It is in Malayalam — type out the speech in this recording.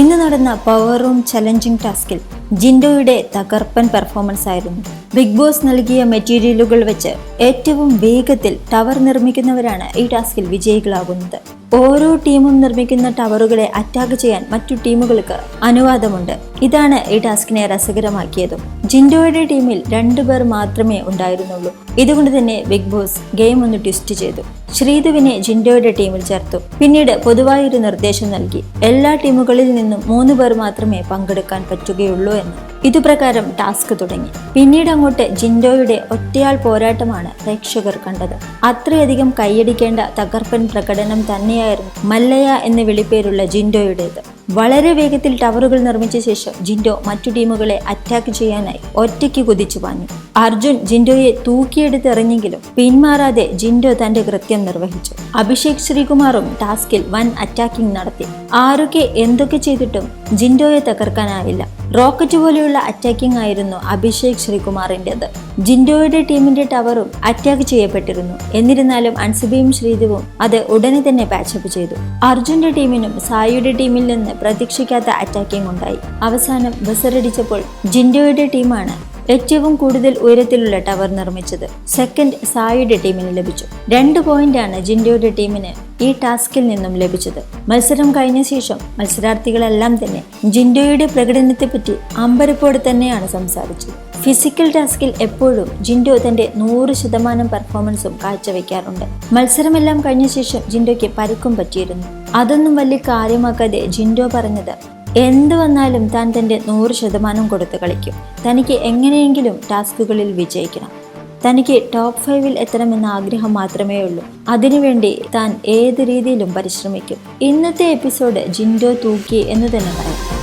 ഇന്ന് നടന്ന പവർ റൂം ചലഞ്ചിങ് ടാസ്കിൽ ജിൻഡോയുടെ തകർപ്പൻ പെർഫോമൻസ് ആയിരുന്നു. ബിഗ് ബോസ് നൽകിയ മെറ്റീരിയലുകൾ വെച്ച് ഏറ്റവും വേഗത്തിൽ ടവർ നിർമ്മിക്കുന്നവരാണ് ഈ ടാസ്കിൽ വിജയികളാകുന്നത്. ഓരോ ടീമും നിർമ്മിക്കുന്ന ടവറുകളെ അറ്റാക്ക് ചെയ്യാൻ മറ്റു ടീമുകൾക്ക് അനുവാദമുണ്ട്. ഇതാണ് ഈ ടാസ്കിനെ രസകരമാക്കിയതും. ജിൻഡോയുടെ ടീമിൽ രണ്ടു പേർ മാത്രമേ ഉണ്ടായിരുന്നുള്ളൂ. ഇതുകൊണ്ട് തന്നെ ബിഗ് ബോസ് ഗെയിം ഒന്ന് ട്വിസ്റ്റ് ചെയ്തു. ശ്രീധുവിനെ ജിൻഡോയുടെ ടീമിൽ ചേർത്തു. പിന്നീട് പൊതുവായൊരു നിർദ്ദേശം നൽകി. എല്ലാ ടീമുകളിൽ നിന്നും മൂന്ന് പേർ മാത്രമേ പങ്കെടുക്കാൻ പറ്റുകയുള്ളൂ എന്ന്. ഇതുപ്രകാരം ടാസ്ക് തുടങ്ങി. പിന്നീട് അങ്ങോട്ട് ജിൻഡോയുടെ ഒറ്റയാൾ പോരാട്ടമാണ് പ്രേക്ഷകർ കണ്ടത്. അത്രയധികം കൈയടിക്കേണ്ട തകർപ്പൻ പ്രകടനം തന്നെയായിരുന്നു. മല്ലയ എന്ന വിളിപ്പേരുള്ള ജിൻഡോയുടേത്. വളരെ വേഗത്തിൽ ടവറുകൾ നിർമ്മിച്ച ശേഷം ജിൻഡോ മറ്റു ടീമുകളെ അറ്റാക്ക് ചെയ്യാനായി ഒറ്റയ്ക്ക് കുതിച്ചു പാഞ്ഞു. അർജുൻ ജിൻഡോയെ തൂക്കിയെടുത്ത് എറിഞ്ഞെങ്കിലും പിന്മാറാതെ ജിൻഡോ തന്റെ കൃത്യം നിർവഹിച്ചു. അഭിഷേക് ശ്രീകുമാറും ടാസ്കിൽ വൻ അറ്റാക്കിംഗ് നടത്തി. ആരൊക്കെ എന്തൊക്കെ ചെയ്തിട്ടും ജിൻഡോയെ തകർക്കാനായില്ല റോക്കറ്റ് പോലെയുള്ള അറ്റാക്കിംഗ് ആയിരുന്നു അഭിഷേക് ശ്രീകുമാറിന്റെത് ജിൻഡോയുടെ ടീമിന്റെ ടവറും അറ്റാക്ക് ചെയ്യപ്പെട്ടിരുന്നു. എന്നിരുന്നാലും അൻസിബയും ശ്രീധുവും അത് ഉടനെ തന്നെ പാച്ചപ്പ് ചെയ്തു. അർജുന്റെ ടീമിനും സായിയുടെ ടീമിൽ നിന്ന് പ്രതീക്ഷിക്കാത്ത അറ്റാക്കിംഗ് ഉണ്ടായി. അവസാനം ബസറടിച്ചപ്പോൾ ജിൻഡോയുടെ ടീമാണ് ഏറ്റവും കൂടുതൽ ഉയരത്തിലുള്ള ടവർ നിർമ്മിച്ചത് സെക്കൻഡ് സായിയുടെ ടീമിന് ലഭിച്ചു. രണ്ട് പോയിന്റാണ് ജിൻഡോയുടെ ടീമിന് ഈ ടാസ്കിൽ നിന്നും ലഭിച്ചത്. മത്സരം കഴിഞ്ഞ ശേഷം മത്സരാർത്ഥികളെല്ലാം തന്നെ ജിൻഡോയുടെ പ്രകടനത്തെപ്പറ്റി അമ്പരപ്പോടെ തന്നെയാണ് സംസാരിച്ചത്. ഫിസിക്കൽ ടാസ്കിൽ എപ്പോഴും ജിൻഡോ തന്റെ നൂറ് ശതമാനം പെർഫോമൻസും കാഴ്ചവെക്കാറുണ്ട്. മത്സരമെല്ലാം കഴിഞ്ഞ ശേഷം ജിൻഡോയ്ക്ക് പരിക്കും പറ്റിയിരുന്നു. അതൊന്നും വലിയ കാര്യമാക്കാതെ ജിൻഡോ പറഞ്ഞത് എന്ത് വന്നാലും താൻ തന്റെ നൂറ് ശതമാനം കൊടുത്ത് കളിക്കും. തനിക്ക് എങ്ങനെയെങ്കിലും ടാസ്കുകളിൽ വിജയിക്കണം. തനിക്ക് ടോപ്പ് ഫൈവിൽ എത്തണമെന്ന ആഗ്രഹം മാത്രമേ ഉള്ളൂ. അതിനുവേണ്ടി താൻ ഏത് രീതിയിലും പരിശ്രമിക്കും. ഇന്നത്തെ എപ്പിസോഡ് ജിൻഡോ തൂക്കി എന്ന് തന്നെ പറയാം.